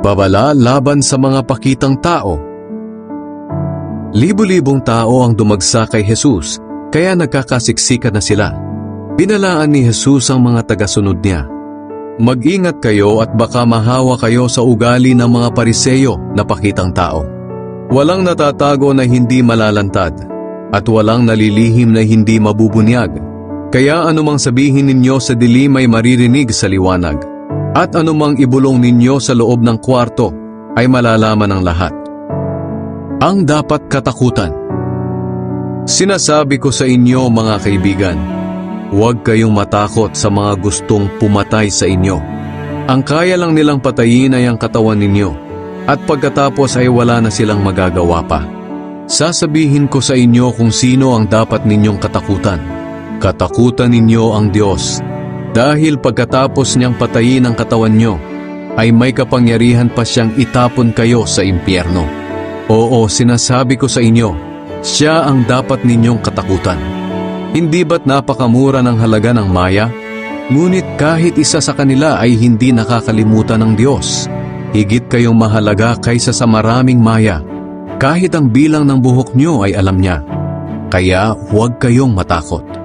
Babala laban sa mga pakitang tao. Libo-libong tao ang dumagsa kay Jesus, kaya nagkakasiksikan na sila. Binalaan ni Jesus ang mga tagasunod niya. Mag-ingat kayo at baka mahawa kayo sa ugali ng mga pariseyo na pakitang tao. Walang natatago na hindi malalantad at walang nalilihim na hindi mabubunyag. Kaya anumang sabihin ninyo sa dilim ay maririnig sa liwanag at anumang ibulong ninyo sa loob ng kwarto ay malalaman ng lahat. Ang dapat katakutan Sinasabi ko sa inyo mga kaibigan, huwag kayong matakot sa mga gustong pumatay sa inyo. Ang kaya lang nilang patayin ay ang katawan ninyo at pagkatapos ay wala na silang magagawa pa. Sasabihin ko sa inyo kung sino ang dapat ninyong katakutan. Katakutan ninyo ang Diyos dahil pagkatapos niyang patayin ang katawan nyo, ay may kapangyarihan pa siyang itapon kayo sa impyerno. Oo, sinasabi ko sa inyo, siya ang dapat ninyong katakutan. Hindi ba't napakamura ng halaga ng maya? Ngunit kahit isa sa kanila ay hindi nakakalimutan ng Diyos. Higit kayong mahalaga kaysa sa maraming maya. Kahit ang bilang ng buhok nyo ay alam niya. Kaya huwag kayong matakot.